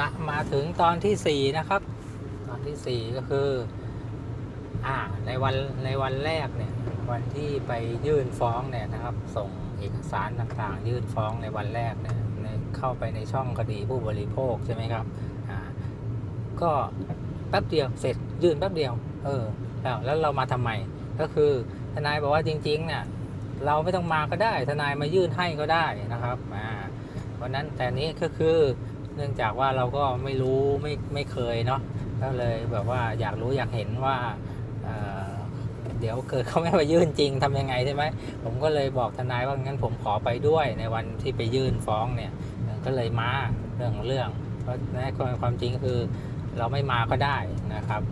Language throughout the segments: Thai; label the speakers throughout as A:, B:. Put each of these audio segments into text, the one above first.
A: ละมาถึงตอนที่สี่นะครับ ตอนที่สี่ก็คือ อ่า ในวันในวันแรกเนี่ย วันที่ไปยื่นฟ้องเนี่ยนะครับ ส่งเอกสารต่างๆ ยื่นฟ้องในวันแรกเนี่ยเข้าไปในช่องคดีผู้บริโภคใช่ไหมครับ อ่า ก็แป๊บเดียวเสร็จยื่นแป๊บเดียว เออ แล้วแล้วเรามาทำไม ก็คือทนายบอกว่าจริงๆเนี่ยเราไม่ต้องมาก็ได้ ทนายมายื่นให้ก็ได้นะครับ อ่า วันนั้นแต่นี้ก็คือ เนื่องจากว่าเราก็ไม่รู้ไม่ไม่เคยเนาะก็เลยแบบว่าอยากรู้อยากเห็นว่าเเดี๋ยวเกิดเขาไม่มายื่นจริงทำยังไงใช่ไหมผมก็เลยบอกทนายว่างั้นผมขอไปด้วยในวันที่ไปยื่นฟ้องเนี่ยก็เลยมาเรื่องของเรื่อง เพราะในความความจริงคือเราไม่มาก็ได้นะครับ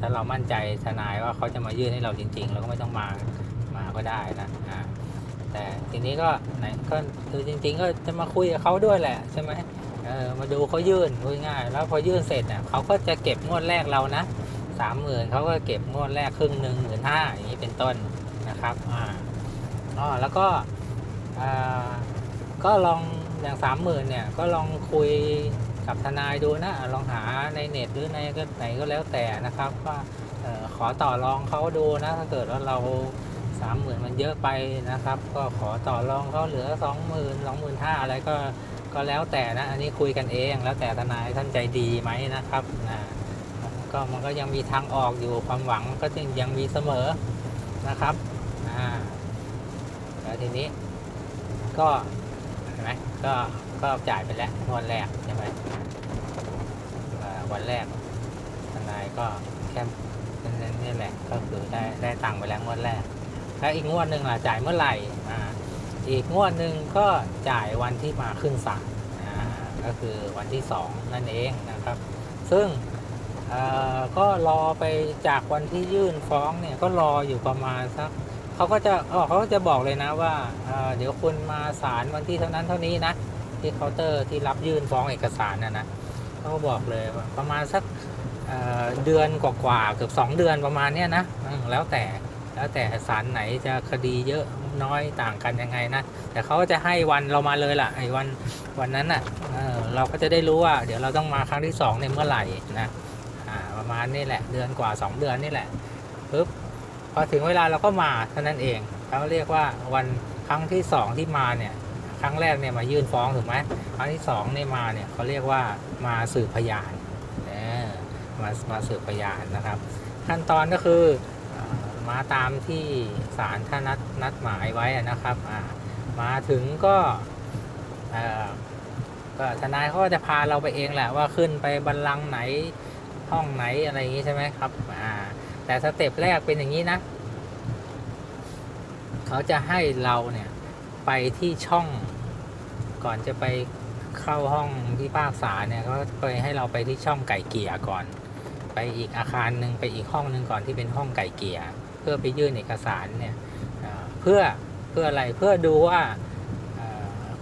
A: ถ้าเรามั่นใจทนายว่าเขาจะมายื่นให้เราจริง ๆ เราก็ไม่ต้องมามาก็ได้นะแต่ทีนี้ก็ไหนก็คือจริง ๆ ก็จะมาคุยกับเขาด้วยแหละใช่ไหม เออมาดูเขายื่นง่ายแล้วพอยื่นเสร็จเนี่ยเขาก็จะเก็บงวดแรกเรานะสามหมื่นเขาก็เก็บงวดแรกครึ่งหนึ่งหมื่นห้าอย่างนี้เป็นต้นนะครับอ่าอ๋อแล้วก็อ่าก็ลองอย่างสามหมื่นเนี่ยก็ลองคุยกับทนายดูนะลองหาในเน็ตหรือในก็ไหนก็แล้วแต่นะครับว่าออขอต่อรองเขาดูนะถ้าเกิดว่าเราสามหมื่นมันเยอะไปนะครับ ก็ขอต่อรองเขาเหลือสองหมื่นสองหมื่นห้าอะไรก็ ก็แล้วแต่นะ อันนี้คุยกันเอง แล้วแต่ทนายท่านใจดีไหมนะครับนะก็มันก็ยังมีทางออกอยู่ความหวังก็ยังยังมีเสมอนะครับอ่าแล้วทีนี้ก็เห็นไหมก็ก็จ่ายไปแล้วงวดแรกใช่ไหมวันแรกทนายก็แค่นี่แหละก็คือได้ได้ตังค์ไปแล้วงวดแรกแล้วอีกงวดหนึ่งล่ะจ่ายเมื่อไหร่อ่า อีกงวดหนึ่งก็จ่ายวันที่มาขึ้นศาลอ่าก็คือวันที่สองนั่นเองนะครับ ซึ่งก็รอไปจากวันที่ยื่นฟ้องเนี่ยก็รออยู่ประมาณสักเขาก็จะอ๋อเขาก็จะบอกเลยนะว่าเเดี๋ยวคุณมาศาลวันที่เท่านั้นเท่านี้นะที่เคาน์เตอร์ที่รับยื่นฟ้องเอกสารนะนะเขาบอกเลยประมาณสักเเดือนกว่าๆเกือบสองเดือนประมาณเนี้ยนะแล้วแต่ แล้วแต่ศาลไหนจะคดีเยอะน้อยต่างกันยังไงนะ แต่เขาก็จะให้วันเรามาเลยล่ะไอ้วันวันนั้นอะเออเราก็จะได้รู้ว่า เดี๋ยวเราต้องมาครั้งที่สองในเมื่อไหร่นะประมาณนี่แหละเดือนกว่า 2 เดือนนี่แหละปึ๊บพอถึงเวลาเราก็มาเท่านั้นเองเขาเรียกว่าวันครั้งที่สองที่มาเนี่ยครั้งแรกเนี่ยมายื่นฟ้องถูกไหมครั้งที่สองเนี่ยมาเนี่ยเขาเรียกว่ามาสืบพยานมามาสืบพยานนะครับ ขั้นตอนก็คือ มาตามที่ศาลท่านนัดนัดหมายไว้นะครับมาถึงก็ก็ทนายเขาก็จะพาเราไปเองแหละว่าขึ้นไปบันลังไหนห้องไหนอะไรอย่างนี้ใช่ไหมครับแต่สเต็ปแรกเป็นอย่างนี้นะ เขาจะให้เราเนี่ยไปที่ช่องก่อนจะไปเข้าห้องที่ภาคษาเนี่ยเขาไปให้เราไปที่ช่องไก่เกี่ยก่อน ไปอีกอาคารหนึ่งไปอีกห้องหนึ่งก่อนที่เป็นห้องไก่เกี่ยเพื่อไปยื่นเอกสารเนี่ยเพื่อเพื่ออะไรเพื่อดูว่า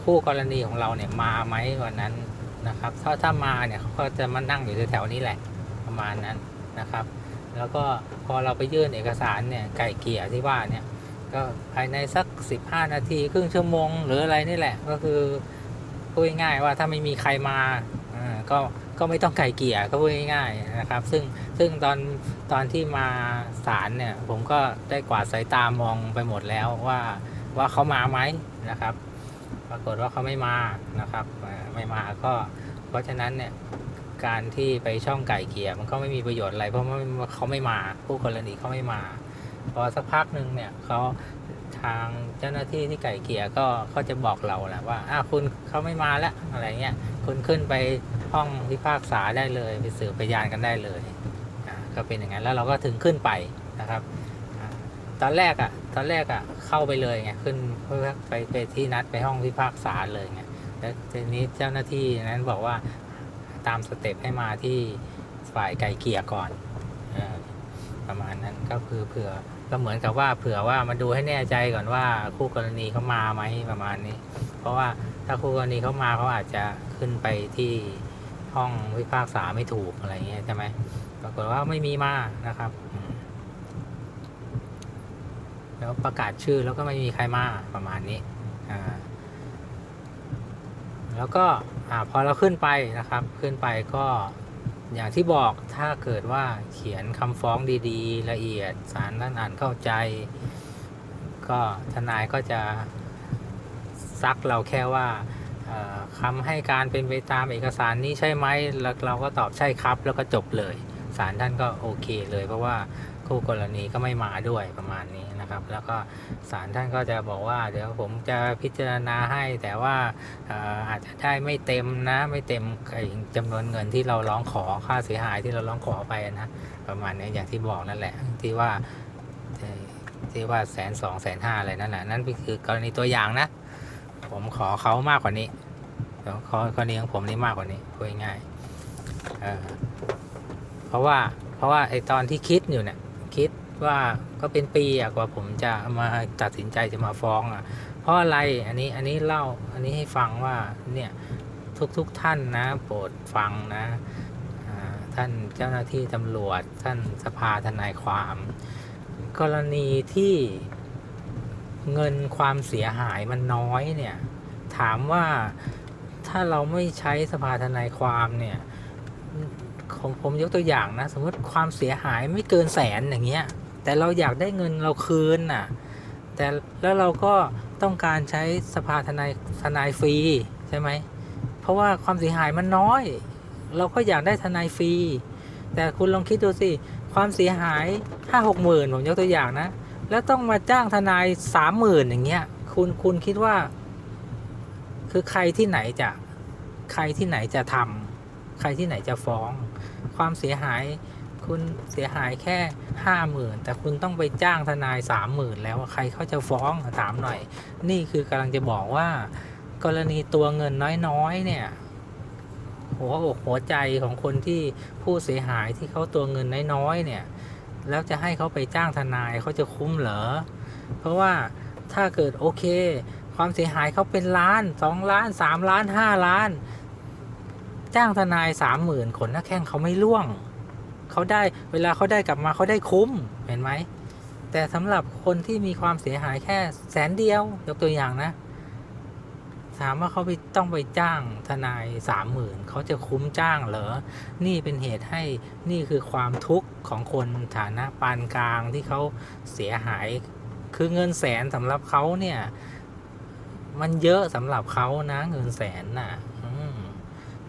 A: คู่กรณีของเราเนี่ยมาไหมวันนั้นนะครับถ้าถ้ามาเนี่ยเขาก็จะมานั่งอยู่แถวๆนี้แหละประมาณนั้นนะครับ แล้วก็พอเราไปยื่นเอกสารเนี่ยไก่เกี่ยที่ว่าเนี่ยก็ภายในสัก 15 นาทีครึ่งชั่วโมง หรืออะไรนี่แหละก็คือพูดง่ายว่าถ้าไม่มีใครมาก็ ก็ไม่ต้องไก่เกี่ยก็พูดง่ายๆนะครับ ซึ่งซึ่งตอนตอนที่มาศาลเนี่ยผมก็ได้กวาดสายตามองไปหมดแล้วว่าว่าเขามาไหมนะครับ ปรากฏว่าเขาไม่มานะครับไม่มาก็เพราะฉะนั้นเนี่ยการที่ไปช่องไก่เกลี่ยมันก็ไม่มีประโยชน์อะไรเพราะว่าเขาไม่มาผู้กรณีเขาไม่มาพอสักพักหนึ่งเนี่ยเขาทางเจ้าหน้าที่ที่ไก่เกลี่ยก็เขาจะบอกเราแหละว่าอ้าคุณเขาไม่มาแล้วอะไรเงี้ยคุณขึ้นไป ห้องพิพากษาได้เลย ไปสืบพยานกันได้เลยก็เป็นอย่างนั้นแล้วเราก็ถึงขึ้นไปนะครับอตอนแรกอะ่ะตอนแรกอะ่ะเข้าไปเลยไงขึ้นเพื่อไปไปที่นัดไปห้องพิพากษาเลยไงแล้วทีนี้เจ้าหน้าที่นั้นบอกว่าตามสเต็ปให้มาที่ฝ่ายไก่เกี่ยก่อนอประมาณนั้นก็คือเผื่อก็เหมือนกับว่าเผื่อว่ามาดูให้แน่ใจก่อนว่าคู่กรณีเขามาไหมประมาณนี้ เพราะว่าถ้าคู่กรณีเขามาเขาอาจจะขึ้นไปที่ ห้องพิพากษาไม่ถูกอะไรเงี้ยใช่ไหมปรากฏว่าไม่มีมานะครับ แล้วประกาศชื่อแล้วก็ไม่มีใครมาประมาณนี้อ่าแล้วก็อพอเราขึ้นไปนะครับ ขึ้นไปก็อย่างที่บอกถ้าเกิดว่าเขียนคำฟ้องดีๆ ละเอียดสารท่านอ่านเข้าใจ ก็ทนายก็จะซักเราแค่ว่า คำให้การเป็นไปตามเอกสารนี้ใช่ไหมแล้วเราก็ตอบใช่ครับ แล้วก็จบเลยศาลท่านก็โอเคเลย เพราะว่าคู่กรณีก็ไม่มาด้วยประมาณนี้นะครับ แล้วก็ศาลท่านก็จะบอกว่า เดี๋ยวผมจะพิจารณาให้ แต่ว่าอาจจะได้ไม่เต็มนะ ไม่เต็มไอ้จำนวนเงินที่เราร้องขอค่าเสียหายที่เราร้องขอไปนะประมาณนี้อย่างที่บอกนั่นแหละที่ว่าที่ว่าแสนสองแสนห้าอะไรนั่นแหละนั่นคือ กรณีตัวอย่างนะ ผมขอเขามากกว่านี้ เดี๋ยวขอกรณีของผมนี่มากกว่านี้พูดง่ายเเพราะว่าเพราะว่าไอตอนที่คิดอยู่เนี่ยคิดว่าก็เป็นปีอะกว่าผมจะมาตัดสินใจจะมาฟ้องอะเพราะอะไรอันนี้อันนี้เล่าอันนี้ให้ฟังว่าเนี่ยทุกๆทท่านนะโปรดฟังนะท่านเจ้าหน้าที่ตำรวจ ท่านสภาทนายความ กรณีที่เงินความเสียหายมันน้อยเนี่ย ถามว่า ถ้าเราไม่ใช้สภาทนายความเนี่ยผมผมยกตัวอย่างนะ สมมติความเสียหายไม่เกินแสนอย่างเงี้ย แต่เราอยากได้เงินเราคืนน่ะ แต่แล้วเราก็ต้องการใช้สภาทนายทนายฟรีใช่ไหม เพราะว่าความเสียหายมันน้อย เราก็อยากได้ทนายฟรี แต่คุณลองคิดดูสิ ความเสียหายห้าหกหมื่นผมยกตัวอย่างนะ แล้วต้องมาจ้างทนายสามหมื่นอย่างเงี้ย คุณคุณคิดว่า คือใครที่ไหนจะใครที่ไหนจะทำใครที่ไหนจะฟ้อง ความเสียหายคุณเสียหายแค่ห้าหมื่นแต่คุณต้องไปจ้างทนายสามหมื่นแล้วใครเขาจะฟ้องถามหน่อย นี่คือกำลังจะบอกว่า กรณีตัวเงินน้อยๆ เนี่ยหัวอกหัวใจของคนที่ผู้เสียหายที่เขาตัวเงินน้อยๆเนี่ย แล้วจะให้เขาไปจ้างทนายเขาจะคุ้มเหรอ เพราะว่าถ้าเกิดโอเค ความเสียหายเขาเป็นล้านสองล้านสามล้านห้าล้าน จ้างทนายสามหมื่นขนหน้าแข้งเขาไม่ล่วง เขาได้เวลาเขาได้กลับมาเขาได้คุ้มเห็นไหม แต่สำหรับคนที่มีความเสียหายแค่แสนเดียวยกตัวอย่างนะ ถามว่าเขาไปต้องไปจ้างทนายสามหมื่นเขาจะคุ้มจ้างเหรอ นี่เป็นเหตุให้นี่คือความทุกข์ของคนฐานะปานกลางที่เขาเสียหายคือเงินแสนสำหรับเขาเนี่ย มันเยอะสำหรับเขานะเงินแสนน่ะ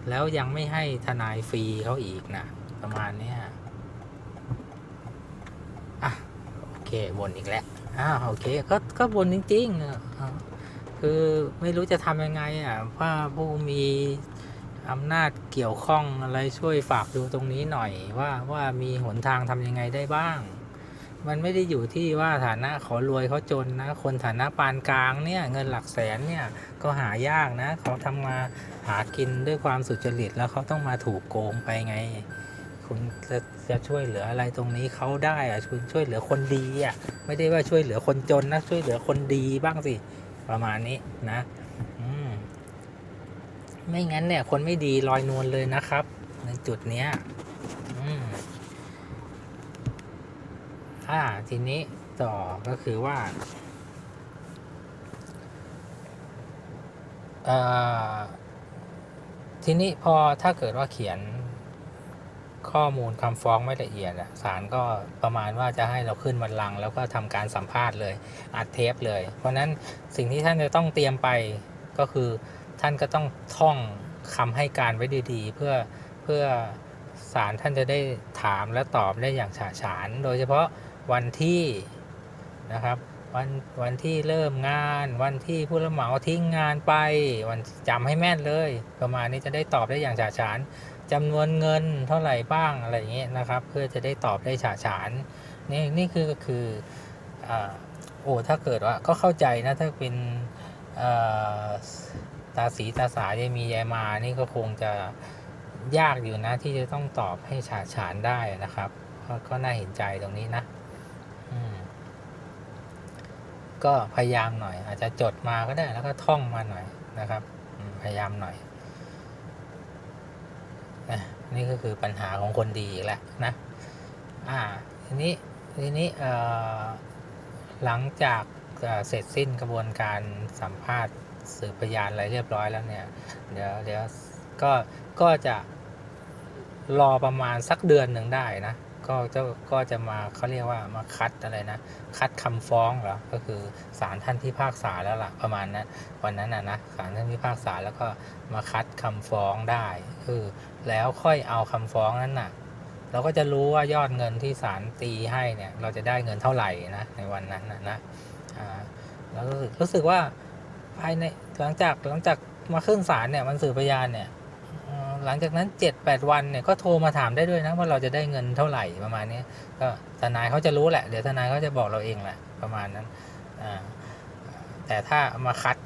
A: แล้วยังไม่ให้ทนายฟรีเขาอีกนะประมาณนี้อะโอเคบนอีกแล้วอ่าโอเคก็ก็บนจริงๆคือไม่รู้จะทำยังไงอะว่าผู้มีอำนาจเกี่ยวข้องอะไรช่วยฝากดูตรงนี้หน่อยว่าว่ามีหนทางทำยังไงได้บ้าง มันไม่ได้อยู่ที่ว่าฐานะเขารวยเขาจนนะ คนฐานะปานกลางเนี่ยเงินหลักแสนเนี่ยก็หายากนะ เขาทำมาหากินด้วยความสุจริตแล้วเขาต้องมาถูกโกงไปไง คุณจะจะช่วยเหลืออะไรตรงนี้เขาได้อะคุณช่วยเหลือคนดีอะไม่ได้ว่าช่วยเหลือคนจนนะช่วยเหลือคนดีบ้างสิประมาณนี้นะอืมไม่งั้นเนี่ยคนไม่ดีลอยนวลเลยนะครับ ในจุดเนี้ย อืม อ่าทีนี้ต่อก็คือว่าเอ่อทีนี้พอถ้าเกิดว่าเขียนข้อมูลคำฟ้องไม่ละเอียดอะศาลก็ประมาณว่าจะให้เราขึ้นบันลัง แล้วก็ทำการสัมภาษณ์เลย อัดเทปเลย เพราะนั้นสิ่งที่ท่านจะต้องเตรียมไปก็คือท่านก็ต้องท่องคำให้การไว้ดีๆ เพื่อเพื่อศาลท่านจะได้ถามและตอบได้อย่างฉะฉาน โดยเฉพาะ วันที่นะครับ วันวันที่เริ่มงาน วันที่ผู้รับเหมาทิ้งงานไป วันจำให้แม่นเลย ประมาณนี้จะได้ตอบได้อย่างฉะฉานจำนวนเงินเท่าไหร่บ้างอะไรอย่างเงี้ยนะครับ เพื่อจะได้ตอบได้ฉะฉานนี่นี่คือคืออโอ้ถ้าเกิดว่าก็เข้าใจนะถ้าเป็นตาสีตาสายายมียายมานี่ก็คงจะยากอยู่นะที่จะต้องตอบให้ฉาฉานได้นะครับ ก็ก็น่าเห็นใจตรงนี้นะอืม ก็พยายามหน่อย อาจจะจดมาก็ได้แล้วก็ท่องมาหน่อยนะครับ พยายามหน่อยอะนี่ก็คือปัญหาของคนดีอีกแล้วนะอ่าทีนี้ทีนี้หลังจากเสร็จสิ้นกระบวนการสัมภาษณ์สืบพยานอะไรเรียบร้อยแล้วเนี่ยเดี๋ยวเดี๋ยวก็ก็จะรอประมาณสักเดือนหนึ่งได้นะ ก็จะก็จะมาเขาเรียกว่ามาคัดอะไรนะ คัดคำฟ้องเหรอ ก็คือศาลท่านพิพากษาแล้วล่ะประมาณนั้นวันนั้นนะนะศาลท่านพิพากษาแล้วก็มาคัดคำฟ้องได้คือแล้วค่อยเอาคำฟ้องนั้นน่ะ เราก็จะรู้ว่ายอดเงินที่ศาลตีให้เนี่ย เราจะได้เงินเท่าไหร่นะในวันนั้นนะนะอ่าแล้วรู้สึกรู้สึกว่าภายในหลังจากหลังจากมาขึ้นศาลเนี่ยมันสืบพยานเนี่ย หลังจากนั้น 7 8 วันเนี่ยก็โทรมาถามได้ด้วยนะว่าเราจะได้เงินเท่าไหร่ประมาณนี้ก็ทนายเขาจะรู้แหละ เดี๋ยวทนายเขาจะบอกเราเองแหละประมาณนั้นแต่ถ้ามาคัด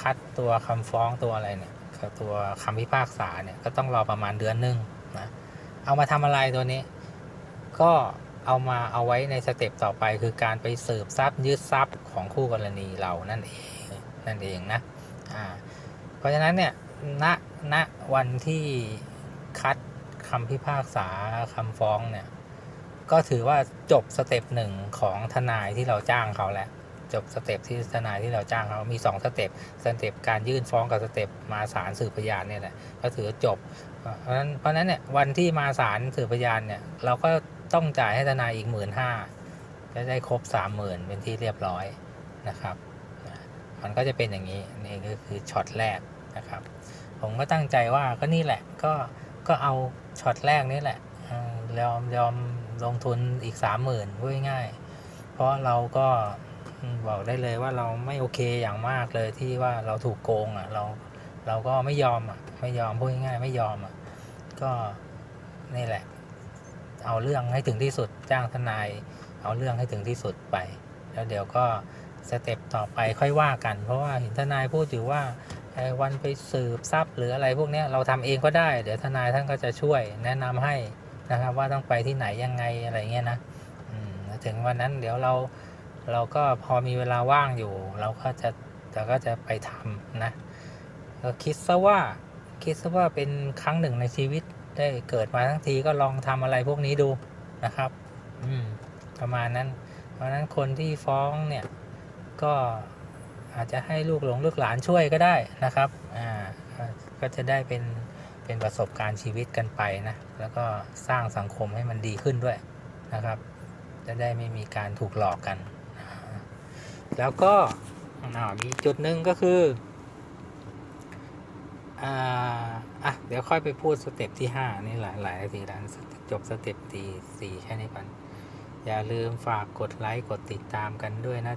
A: คัดตัวคำฟ้องตัวอะไรเนี่ยตัวคำพิพากษาเนี่ยก็ต้องรอประมาณเดือนหนึงนะเอามาทำอะไรตัวนี้ ก็เอามาเอาไว้ในสเต็ปต่อไปคือการไปสืบทรัพย์ยึดทรัพย์ของคู่กรณีเรานั่นเองนั่นเองนะอ่าเพราะฉะนั้นเนี่ยณ ณวันที่คัดคำพิพากษาคำฟ้องเนี่ย ก็ถือว่าจบสเต็ปหนึ่งของทนายที่เราจ้างเขาแล้ว จบสเต็ปที่ทนายที่เราจ้างเขามีสองสเต็ปสเต็ปการยื่นฟ้องกับสเต็ปมาศาลสืบพยานเนี่ยแหละก็ถือจบ เพราะนั้นเพราะนั้นเนี่ยวันที่มาศาลสืบพยานเนี่ยเราก็ต้องจ่ายให้ทนายอีกหมื่นห้าจะได้ครบสามหมื่นเป็นที่เรียบร้อยนะครับ มันก็จะเป็นอย่างนี้นี่ก็คือช็อตแรกนะครับ ผมก็ตั้งใจว่าก็นี่แหละ ก็ก็เอาช็อตแรกนี่แหละยอมยอมลงทุนอีกสามหมื่นพูดง่ายๆเพราะเราก็บอกได้เลยว่าเราไม่โอเคอย่างมากเลยที่ว่าเราถูกโกงอะเราเราก็ไม่ยอมอะไม่ยอมพูดง่ายๆไม่ยอมอะก็นี่แหละ เอาเรื่องให้ถึงที่สุดจ้างทนาย เอาเรื่องให้ถึงที่สุดไป แล้วเดี๋ยวก็สเต็ปต่อไปค่อยว่ากัน เพราะว่าเห็นทนายพูดอยู่ว่า วันไปสืบทรัพย์หรืออะไรพวกนี้เราทำเองก็ได้ เดี๋ยวทนายท่านก็จะช่วยแนะนำให้นะครับว่าต้องไปที่ไหนยังไงอะไรเงี้ยนะถึงวันนั้นเดี๋ยวเราเราก็พอมีเวลาว่างอยู่ เราก็จะเราก็จะไปทำนะก็คิดซะว่าคิดซะว่าเป็นครั้งหนึ่งในชีวิตได้เกิดมาทั้งทีก็ลองทำอะไรพวกนี้ดูนะครับ อืมประมาณนั้น เพราะนั้นคนที่ฟ้องเนี่ยก็ อาจจะให้ลูกหลงลูกหลานช่วยก็ได้นะครับอ่าก็จะได้เป็นเป็นประสบการณ์ชีวิตกันไปนะแล้วก็สร้างสังคมให้มันดีขึ้นด้วยนะครับ จะได้ไม่มีการถูกหลอกกัน แล้วก็อ่ามีจุดหนึ่งก็คืออ่าอะเดี๋ยวค่อยไปพูดสเต็ปที่ห้านี่หลายหลายทีแล้วจบสเต็ปที่สี่แค่นี้ก่อนอย่าลืมฝากกดไลค์ กดติดตามกันด้วยนะ